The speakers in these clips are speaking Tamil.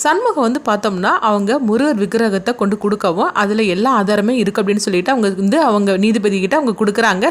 சண்முகம் வந்து பார்த்தோம்னா அவங்க முருகர் விக்கிரகத்தை கொண்டு கொடுக்கவும் அதில் எல்லா ஆதாரமே இருக்குது அப்படின்னு சொல்லிட்டு அவங்க வந்து அவங்க நீதிபதி கிட்ட அவங்க கொடுக்குறாங்க.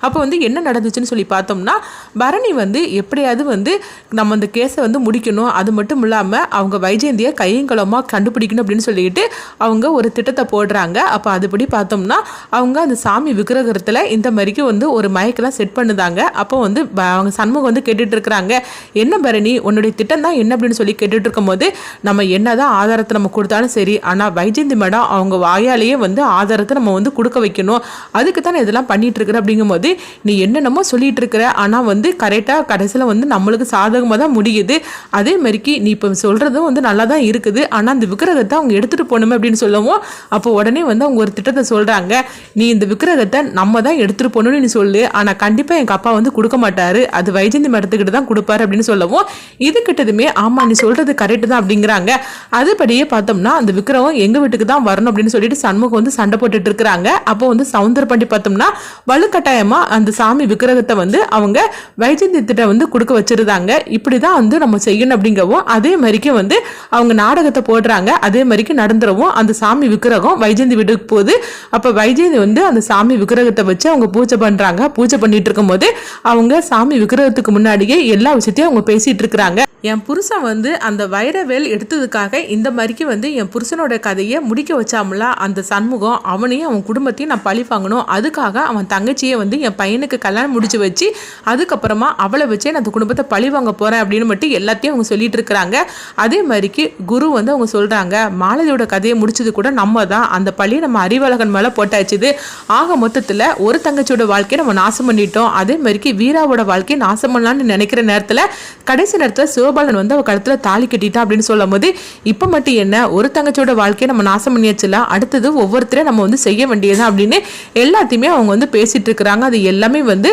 அப்போ வந்து என்ன நடந்துச்சுன்னு சொல்லி பார்த்தோம்னா பரணி வந்து எப்படியாவது வந்து நம்ம அந்த கேஸை வந்து முடிக்கணும். அது மட்டும் இல்லாமல் அவங்க வைஜெயந்தியை கையங்கலமாக கண்டுபிடிக்கணும் அப்படின்னு சொல்லிட்டு அவங்க ஒரு திட்டத்தை போடுறாங்க. அப்போ அதுபடி பார்த்தோம்னா அவங்க அந்த சாமி விக்கிரகத்தில் இந்த மாதிரிக்கு வந்து ஒரு மைக்கெல்லாம் செட் பண்ணுதாங்க. அப்போ வந்து ப- அவங்க சண்முகம் வந்து கேட்டுட்டு இருக்கிறாங்க. என்ன பரணி உன்னுடைய திட்டம் தான் என்ன அப்படின்னு சொல்லி கேட்டுட்டு இருக்கும்போது நம்ம நம்ம என்னதான் ஆதாரத்தை நம்ம கொடுத்தாலும் சரி ஆனால் வைஜெயந்தி மேடம் அவங்க வாயாலேயே வந்து ஆதாரத்தை நம்ம வந்து கொடுக்க வைக்கணும். அதுக்கு தானே இதெல்லாம் பண்ணிட்டு இருக்கிற அப்படிங்கும்போது நீ என்னென்னமோ சொல்லிட்டு இருக்கிற ஆனால் வந்து கரெக்டாக கடைசியில் வந்து நம்மளுக்கு சாதகமாக தான் முடியுது. அதே மாதிரிக்கு நீ இப்போ சொல்கிறதும் வந்து நல்லா தான் இருக்குது. ஆனால் அந்த விக்கிரகத்தை அவங்க எடுத்துகிட்டு போகணுமே அப்படின்னு சொல்லவும் அப்போ உடனே வந்து அவங்க ஒரு திட்டத்தை சொல்கிறாங்க நீ இந்த விக்கிரகத்தை நம்ம தான் எடுத்துகிட்டு போகணும்னு நீ சொல்லு. ஆனால் கண்டிப்பாக எங்கள் அப்பா வந்து கொடுக்க மாட்டார். அது வைஜந்தி மேடத்துக்கிட்ட தான் கொடுப்பாரு அப்படின்னு சொல்லவும் இது கிட்டதுமே ஆமாம் நீ சொல்கிறது கரெக்டு தான் அப்படிங்கிற இருக்கிறாங்க அதுபடியே பார்த்தோம்னா அந்த விக்கிரகம் எங்கள் வீட்டுக்கு தான் வரணும் அப்படின்னு சொல்லிட்டு சண்முகம் வந்து சண்டை போட்டுட்டு இருக்கிறாங்க. அப்போ வந்து சவுந்தர பண்ணி பார்த்தோம்னா வலுக்கட்டாயமாக அந்த சாமி விக்கிரகத்தை வந்து அவங்க வைஜந்தியத்திட்ட வந்து கொடுக்க வச்சிருந்தாங்க. இப்படி தான் வந்து நம்ம செய்யணும் அப்படிங்கவும் அதே மாதிரிக்கு வந்து அவங்க நாடகத்தை போடுறாங்க. அதே மாதிரிக்கு நடந்துடவும் அந்த சாமி விக்கிரகம் வைஜந்தி வீட்டுக்கு போகுது. அப்போ வைஜந்தி வந்து அந்த சாமி விக்கிரகத்தை வச்சு அவங்க பூஜை பண்ணுறாங்க பூஜை பண்ணிட்டு இருக்கும்போது அவங்க சாமி விக்கிரகத்துக்கு முன்னாடியே எல்லா விஷயத்தையும் அவங்க பேசிட்டு இருக்கிறாங்க. என் புருஷன் வந்து அந்த வைரவேல் எடுத்ததுக்காக இந்த மாதிரிக்கு வந்து என் புருஷனோட கதையை முடிக்க வச்சாமல அந்த சண்முகம் அவனையும் அவன் குடும்பத்தையும் நான் பழி வாங்கணும். அதுக்காக அவன் தங்கச்சியை வந்து என் பையனுக்கு கல்யாணம் முடிச்சு வச்சு அதுக்கப்புறமா அவளை வச்சே நான் அந்த குடும்பத்தை பழி வாங்க போகிறேன் அப்படின்னு மட்டும் எல்லாத்தையும் அவங்க சொல்லிட்டு இருக்கிறாங்க. அதே மாதிரிக்கு குரு வந்து அவங்க சொல்கிறாங்க மாலதியோட கதையை முடிச்சது கூட நம்ம தான் அந்த பழியை நம்ம அறிவழகன் மேலே போட்டாச்சுது ஆக மொத்தத்தில் ஒரு தங்கச்சியோட வாழ்க்கையை நம்ம நாசம் பண்ணிட்டோம். அதே மாதிரிக்கு வீராவோட வாழ்க்கையை நாசம் பண்ணலான்னு நினைக்கிற நேரத்தில் கடைசி நேரத்தில் சிவ கோபாலன் வந்து அவ கழுத்துல தாலி கட்டிட்டா அப்படின்னு சொல்லும் போது இப்ப மட்டும் என்ன ஒரு தங்கச்சியோட வாழ்க்கையை நம்ம நாசம் பண்ணியாச்சுல அடுத்தது ஒவ்வொருத்தரையும் நம்ம வந்து செய்ய வேண்டியது அப்படின்னு எல்லாத்தையுமே அவங்க வந்து பேசிட்டு இருக்கிறாங்க. அது எல்லாமே வந்து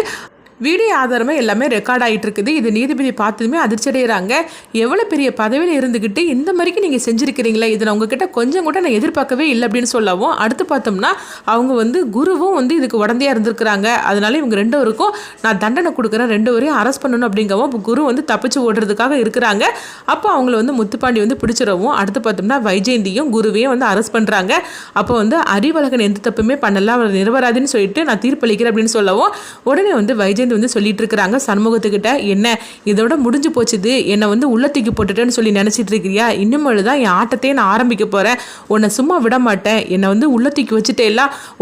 வீடியோ ஆதாரமே எல்லாமே ரெக்கார்ட் ஆகிட்டு இருக்குது இது நீதிபதி பார்த்ததுமே அதிர்ச்சி அடைகிறாங்க எவ்வளோ பெரிய பதவியில் இருந்துக்கிட்டு இந்த மாதிரிக்கு நீங்கள் செஞ்சுருக்கிறீங்களே? இதை நான் உங்ககிட்ட கொஞ்சம் கூட நான் எதிர்பார்க்கவே இல்லை அப்படின்னு சொல்லவும் அடுத்து பார்த்தோம்னா அவங்க வந்து குருவும் வந்து இதுக்கு உடந்தையாக இருந்திருக்கிறாங்க. அதனால இவங்க ரெண்டு பேருக்கும் நான் தண்டனை கொடுக்குறேன் ரெண்டு பேரையும் அரெஸ்ட் பண்ணணும் அப்படிங்கவும் இப்போ குரு வந்து தப்பிச்சு ஓடுறதுக்காக இருக்கிறாங்க. அப்போ அவங்கள வந்து முத்துப்பாண்டி வந்து பிடிச்சிடவும் அடுத்து பார்த்தோம்னா வைஜெயந்தியும் குருவையும் வந்து அரெஸ்ட் பண்ணுறாங்க அப்போ வந்து அறிவழகன் எந்த தப்புமே பண்ணல அவர் நிரபராதின்னு சொல்லிட்டு நான் தீர்ப்பளிக்கிறேன் அப்படின்னு சொல்லவும் உடனே வந்து வைஜெயந்தி வந்து சொல்லிட்டு இருக்கிறாங்க சண்முகத்துக்கிட்ட என்ன இதோட முடிஞ்சு போச்சுது. என்னை வந்து உள்ள தூக்கி போட்டுட்டேன்னு சொல்லி நினச்சிட்டு இருக்கிறியா இன்னும் தான் என் ஆட்டத்தையே நான் ஆரம்பிக்க போகிறேன் உன்னை சும்மா விட மாட்டேன். என்னை வந்து உள்ள தூக்கி வச்சுட்டே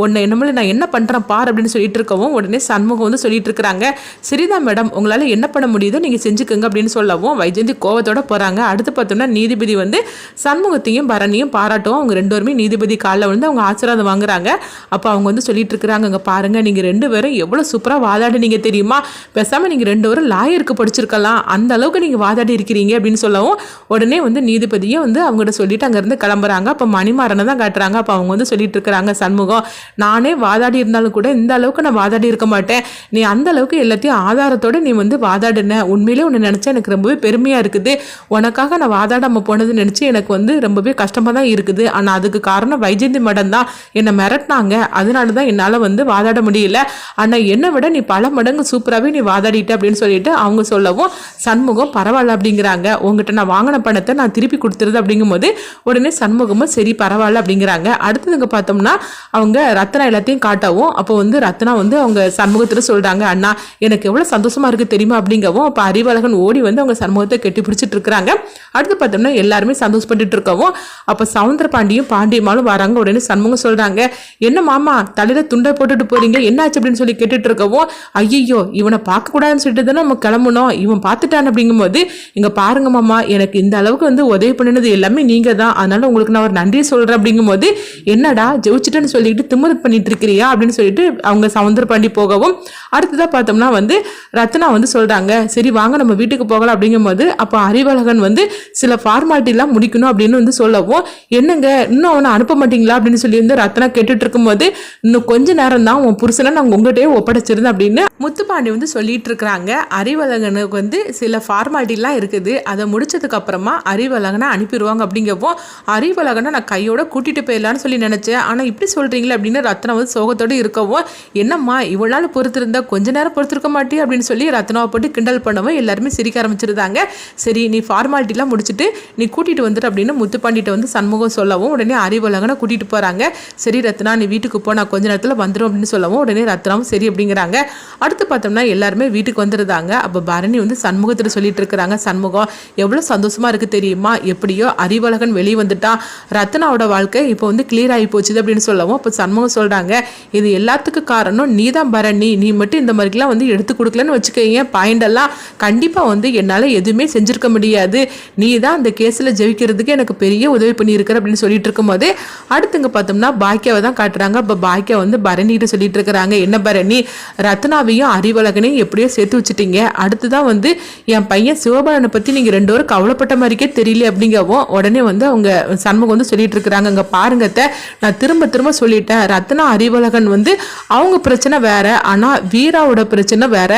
உன்னை என்னமோல நான் என்ன பண்ணுறேன் பார் அப்படின்னு சொல்லிட்டு இருக்கவும் உடனே சண்முகம் வந்து சொல்லிட்டு இருக்கிறாங்க சரிதான் மேடம் உங்களால் என்ன பண்ண முடியுதோ நீங்கள் செஞ்சுக்கோங்க அப்படின்னு சொல்லவும் வைஜெயந்தி கோவத்தோட போகிறாங்க அடுத்து பார்த்தோம்னா நீதிபதி வந்து சண்முகத்தையும் பரணியும் பாராட்டவும் அவங்க ரெண்டு பேருமே நீதிபதி காலில் வந்து அவங்க ஆசீர்வாதம் வாங்குறாங்க. அப்போ அவங்க வந்து சொல்லிட்டு இருக்கிறாங்க அங்கே பாருங்க நீங்கள் ரெண்டு பேரும் எவ்வளோ சூப்பராக வாதாடுனீங்க தெரியுமா? தெரியுமா? பேசாமல் நீங்கள் ரெண்டு வரும் லாயருக்கு படிச்சிருக்கலாம். அந்த அளவுக்கு நீங்கள் வாதாடி இருக்கிறீங்க அப்படின்னு சொல்லவும் உடனே வந்து நீதிபதியும் வந்து அவங்ககிட்ட சொல்லிட்டு அங்கேருந்து கிளம்புறாங்க. அப்போ மணிமாறனை தான் காட்டுறாங்க. அப்போ அவங்க வந்து சொல்லிட்டு இருக்கிறாங்க சண்முகம் நானே வாதாடி இருந்தாலும் கூட இந்த அளவுக்கு நான் வாதாடி இருக்க மாட்டேன். நீ அந்த அளவுக்கு எல்லாத்தையும் ஆதாரத்தோட நீ வந்து வாதாடின. உண்மையிலே உன்னை நினச்சா எனக்கு ரொம்பவே பெருமையாக இருக்குது. உனக்காக நான் வாதாடாமல் போனது நினச்சி எனக்கு வந்து ரொம்பவே கஷ்டமாக தான் இருக்குது. ஆனால் அதுக்கு காரணம் வைஜெயந்தி மடம் தான் என்னை மிரட்டினாங்க. அதனால தான் என்னால் வந்து வாதாட முடியல. ஆனால் என்னை விட நீ பல மடங்கு சூப்பராகவே நீ வாதாடிட்ட அப்படின்னு சொல்லிட்டு அவங்க சொல்லவும் சண்முகம் பரவாயில்ல அப்படிங்கிறாங்க. உங்ககிட்ட நான் வாங்கின பணத்தை நான் திருப்பி கொடுத்துருது அப்படிங்கும்போது உடனே சண்முகமும் சரி பரவாயில்ல அப்படிங்கிறாங்க. அடுத்ததுங்க பார்த்தோம்னா அவங்க ரத்னா எல்லாத்தையும் காட்டவும் அப்போ வந்து ரத்னா வந்து அவங்க சண்முகத்தில் சொல்கிறாங்க அண்ணா எனக்கு எவ்வளோ சந்தோஷமா இருக்குது தெரியுமா? அப்படிங்கவும் அப்போ அறிவழகன் ஓடி வந்து அவங்க சண்முகத்தை கெட்டி பிடிச்சிட்டு இருக்கிறாங்க. அடுத்து பார்த்தோம்னா எல்லாருமே சந்தோஷப்பட்டு இருக்கவும் அப்போ சவுந்தர பாண்டியும் பாண்டியமாலும் வராங்க. உடனே சண்முகம் சொல்கிறாங்க என்ன மாமா தலையில் துண்டை போட்டுட்டு போறீங்க? என்னாச்சு? அப்படின்னு சொல்லி கேட்டுட்டு இருக்கவும் ஐயோ இவனை பார்க்கக்கூடாதுன்னு சொல்லிட்டு தானே நம்ம கிளம்பணும் இவன் பார்த்துட்டான் அப்படிங்கும்போது இங்கே பாருங்க மாமா எனக்கு இந்த அளவுக்கு வந்து உதவி பண்ணினது எல்லாமே நீங்கள் தான். அதனால உங்களுக்கு நான் ஒரு நன்றி சொல்கிறேன் அப்படிங்கும்போது என்னடா ஜெயிச்சிட்டேன்னு சொல்லிட்டு திமிரு பண்ணிட்டு இருக்கிறியா அப்படின்னு சொல்லிட்டு அவங்க சவுந்தர பாண்டி போகவும் அடுத்ததாக பார்த்தோம்னா வந்து ரத்னா வந்து சொல்கிறாங்க சரி வாங்க நம்ம வீட்டுக்கு போகலாம் அப்படிங்கும்போது அப்போ அறிவழகன் வந்து சில ஃபார்மாலிட்டிலாம் முடிக்கணும் அப்படின்னு வந்து சொல்லவும் என்னங்க இன்னும் அவனை அனுப்ப மாட்டீங்களா அப்படின்னு சொல்லி வந்து ரத்னா கேட்டுட்டு இருக்கும்போது இன்னும் கொஞ்ச நேரம் தான் உன் புருஷனை நான் உங்கள்கிட்டயே ஒப்படைச்சிருந்தேன் அப்படின்னு முத்து முத்துப்பாண்டி வந்து சொல்லிட்டு இருக்கிறாங்க அறிவழகனுக்கு வந்து சில ஃபார்மாலிட்டிலாம் இருக்குது. அதை முடிச்சதுக்கு அப்புறமா அறிவழகனை அனுப்பிடுவாங்க அப்படிங்கப்போ அறிவழகனை நான் கையோட கூட்டிட்டு போயிடலான்னு சொல்லி நினைச்சேன். ஆனால் இப்படி சொல்றீங்களே அப்படின்னு ரத்னா வந்து சோகத்தோடு இருக்கவும் என்னம்மா இவ்வளோ நாள் பொறுத்திருந்தா கொஞ்ச நேரம் பொறுத்திருக்க மாட்டே அப்படின்னு சொல்லி ரத்னாவை போட்டு கிண்டல் பண்ணவும் எல்லாருமே சிரிக்க ஆரம்பிச்சிருந்தாங்க. சரி நீ ஃபார்மாலிட்டிலாம் முடிச்சுட்டு நீ கூட்டிட்டு வந்துட்டு அப்படின்னு முத்துப்பாண்டிட்ட வந்து சண்முகம் சொல்லவும் உடனே அறிவழகனை கூட்டிட்டு போறாங்க. சரி ரத்னா நீ வீட்டுக்கு போ நான் கொஞ்ச நேரத்தில் வந்துடும் அப்படின்னு சொல்லவும் உடனே ரத்னாவும் சரி அப்படிங்கிறாங்க. அடுத்து பார்த்தோம்னா எல்லாருமே வீட்டுக்கு வந்துருந்தாங்க. அப்போ பரணி வந்து சண்முகத்தில் சொல்லிட்டு இருக்கிறாங்க சண்முகம் எவ்வளோ சந்தோஷமா இருக்கு தெரியுமா? எப்படியோ அறிவழகன் வெளியே வந்துட்டான். ரத்னாவோட வாழ்க்கை இப்போ வந்து கிளியர் ஆகி போச்சுது அப்படின்னு சொல்லவும் இப்போ சண்முகம் சொல்றாங்க இது எல்லாத்துக்கும் காரணம் நீ தான் பரணி. நீ மட்டும் இந்த மாதிரிலாம் வந்து எடுத்து கொடுக்கலன்னு வச்சுக்கோங்க பாயிண்டெல்லாம் கண்டிப்பாக வந்து என்னால் எதுவுமே செஞ்சிருக்க முடியாது. நீ தான் அந்த கேஸில் ஜெயிக்கிறதுக்கு எனக்கு பெரிய உதவி பண்ணியிருக்கிற அப்படின்னு சொல்லிட்டு இருக்கும்போது அடுத்துங்க பார்த்தோம்னா பாக்கியாவை தான் காட்டுறாங்க. இப்போ பாக்கியா வந்து பரணிகிட்ட சொல்லிட்டு இருக்கிறாங்க என்ன பரணி? ரத்னாவையும் அறிவழகனையும் எப்படியோ சேர்த்து வச்சுட்டீங்க. அடுத்துதான் வந்து என் பையன் சிவபாலனை பற்றி நீங்கள் ரெண்டு பேரும் கவலைப்பட்ட மாதிரிக்கே தெரியல அப்படிங்கவும் உடனே வந்து அவங்க சண்முகம் வந்து சொல்லிட்டு இருக்கிறாங்க. அங்கே பாருங்கத்த நான் திரும்ப திரும்ப சொல்லிட்டேன். ரத்னா அறிவழகன் வந்து அவங்க பிரச்சனை வேற ஆனால் வீராவோட பிரச்சனை வேற.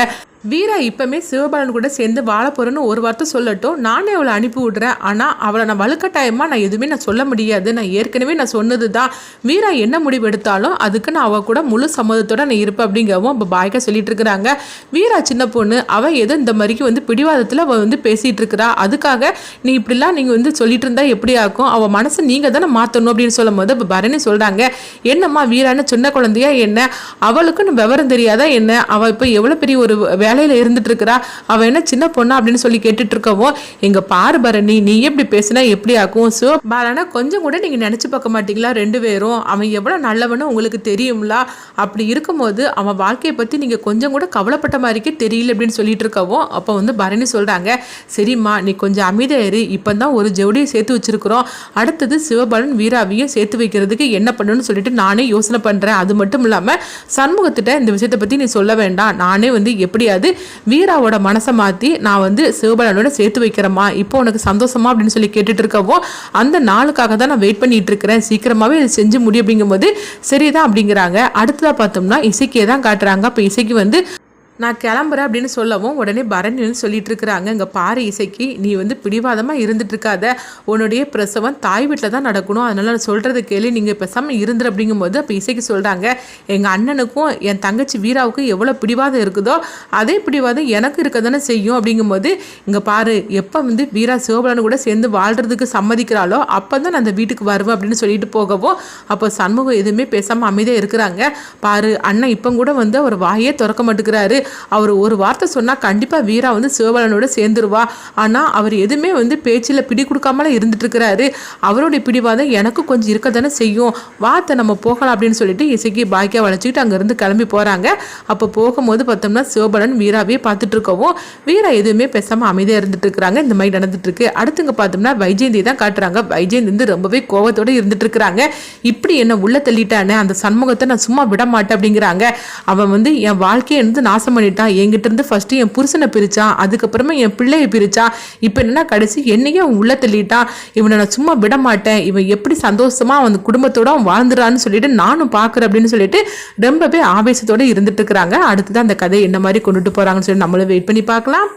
வீரா இப்பவுமே சிவபாலன் கூட சேர்ந்து வாழ போறேன்னு ஒரு வார்த்தை சொல்லட்டும். நானே அவளை அனுப்பி விடுறேன். ஆனால் அவளை நான் வலுக்கட்டாயமாக நான் எதுவுமே நான் சொல்ல முடியாது. நான் ஏற்கனவே நான் சொன்னது தான் வீரா என்ன முடிவு எடுத்தாலும் அதுக்கு நான் அவள் கூட முழு சம்மதத்தோட நான் இருப்பேன் அப்படிங்கவும் இப்போ பாய்க்கா சொல்லிட்டு இருக்கிறாங்க. வீரா சின்ன பொண்ணு அவள் ஏதோ இந்த மாதிரிக்கு வந்து பிடிவாதத்தில் அவள் வந்து பேசிட்டு இருக்கிறா. அதுக்காக நீ இப்படிலாம் நீங்கள் வந்து சொல்லிட்டு இருந்தா எப்படி ஆகும்? அவள் மனசை நீங்கள் தானே மாற்றணும் அப்படின்னு சொல்லும் போது இப்போ பரணி சொல்கிறாங்க என்னம்மா வீரான்னு சின்ன குழந்தையா என்ன? அவளுக்கு விவரம் தெரியாதா என்ன? அவள் இப்போ எவ்வளோ பெரிய ஒரு வே வேலையில் இருந்துட்டு இருக்கிறா அவள் என்ன சின்ன பொண்ணா அப்படின்னு சொல்லி கேட்டுட்டு இருக்கவோ எங்க பாரு பரணி நீ எப்படி பேசினா எப்படி ஆக்கும்? ஸோ பாலனா கொஞ்சம் கூட நீங்கள் நினச்சி பார்க்க மாட்டீங்களா ரெண்டு பேரும்? அவன் எவ்வளோ நல்லவனு உங்களுக்கு தெரியும்ல? அப்படி இருக்கும்போது அவன் வாழ்க்கையை பற்றி நீங்கள் கொஞ்சம் கூட கவலைப்பட்ட மாதிரிக்கே தெரியல அப்படின்னு சொல்லிட்டு இருக்கவோ அப்போ வந்து பரணி சொல்கிறாங்க சரிம்மா நீ கொஞ்சம் அமைதியாக இரு. இப்போ தான் ஒரு ஜவுடியை சேர்த்து வச்சிருக்கிறோம். அடுத்தது சிவபாலன் வீராவையும் சேர்த்து வைக்கிறதுக்கு என்ன பண்ணணும்னு சொல்லிட்டு நானே யோசனை பண்ணுறேன் அது மட்டும் இல்லாமல் சண்முகத்திட்ட இந்த விஷயத்தை பற்றி நீ சொல்ல வேண்டாம். நானே வந்து எப்படியாவது வீராவோட மனசை மாற்றி நான் வந்து சிவபாலனோட சேர்த்து வைக்கிறேம்மா. இப்போ உனக்கு சந்தோஷமா அப்படின்னு சொல்லி கேட்டுட்டு இருக்கவோ அந்த நாளுக்காக தான் நான் வெயிட் பண்ணிட்டு இருக்கிறேன். சீக்கிரமாகவே இது செஞ்சு முடியும் அப்படிங்கும்போது சரிதான் அப்படிங்கிறாங்க. அடுத்ததாக பார்த்தோம்னா இசைக்கே தான் காட்டுறாங்க. அப்போ இசைக்கு வந்து நான் கிளம்புறேன் அப்படின்னு சொல்லவும் உடனே பரணின்னு சொல்லிட்டு இருக்கிறாங்க இங்கே பாரு இசைக்கு நீ வந்து பிடிவாதமாக இருந்துட்டு இருக்காத உன்னுடைய பிரசவம் தாய் வீட்டில் தான் நடக்கணும். அதனால நான் சொல்கிறது கேள்வி நீங்கள் பேசாமல் இருந்துரு அப்படிங்கும்போது அப்போ இசைக்கு சொல்கிறாங்க எங்கள் அண்ணனுக்கும் என் தங்கச்சி வீராவுக்கும் எவ்வளோ பிடிவாதம் இருக்குதோ அதே பிடிவாதம் எனக்கு இருக்க தானே செய்யும். அப்படிங்கும்போது இங்கே பாரு எப்போ வந்து வீரா சிவபலனு கூட சேர்ந்து வாழ்கிறதுக்கு சம்மதிக்கிறாளோ அப்போ தான் நான் அந்த வீட்டுக்கு வருவேன். அப்படின்னு சொல்லிட்டு போகவும் அப்போ சண்முகம் எதுவுமே பேசாமல் அமைதியாக இருக்கிறாங்க. பாரு அண்ணன் இப்போ கூட வந்து அவர் வாயே திறக்க மாட்டேங்கிறாரு. அவர் ஒரு வார்த்தை சொன்னால் கண்டிப்பாக வீரா வந்து சிவபாலனோட சேர்ந்துருவா. ஆனால் அவர் எதுவுமே வந்து பேச்சில் பிடி கொடுக்காமல இருந்துட்டு இருக்கிறாரு அவருடைய பிடிவாதம் எனக்கு கொஞ்சம் இருக்க தானே செய்யும் வார்த்தை நம்ம போகலாம் அப்படின்னு சொல்லிட்டு இசைக்கு பாக்கியா வளைச்சிக்கிட்டு அங்கேருந்து கிளம்பி போகிறாங்க அப்போ போகும்போது பார்த்தோம்னா சிவபாலன் வீராவே பார்த்துட்டு இருக்கவும் வீரா எதுவுமே பேசாமல் அமைதியாக இருந்துட்டு இருக்கிறாங்க இந்த மாதிரி நடந்துட்டு இருக்கு அடுத்துங்க பார்த்தோம்னா வைஜெயந்தி தான் காட்டுறாங்க. வைஜெயந்தி வந்து ரொம்பவே கோவத்தோட இருந்துட்டு இருக்கிறாங்க இப்படி என்ன உள்ள தள்ளிட்டானே அந்த சண்முகத்தை நான் சும்மா விட மாட்டேன் அப்படிங்கிறாங்க. அவன் வந்து என் வாழ்க்கையை வந்து நாசம் பண்ணிட்டான் என்கிட்ட இருந்து ஃபர்ஸ்ட் என் புருஷனை பிரிச்சா அதுக்கப்புறமா என் பிள்ளையை பிரிச்சா இப்போ என்னன்னா கடைசி என்னையே உள்ள தள்ளிட்டான் இவனை நான் சும்மா விட மாட்டேன் இவன் எப்படி சந்தோஷமா அவன் குடும்பத்தோட அவன் வாழ்ந்துறான்னு சொல்லிட்டு நானும் பார்க்குறேன் அப்படின்னு சொல்லிட்டு ரொம்பவே ஆவேசத்தோட இருந்துட்டு இருக்கிறாங்க. அடுத்ததான் அந்த கதை என்ன மாதிரி கொண்டுட்டு போறாங்கன்னு சொல்லி நம்மளும் வெயிட் பண்ணி பார்க்கலாம்.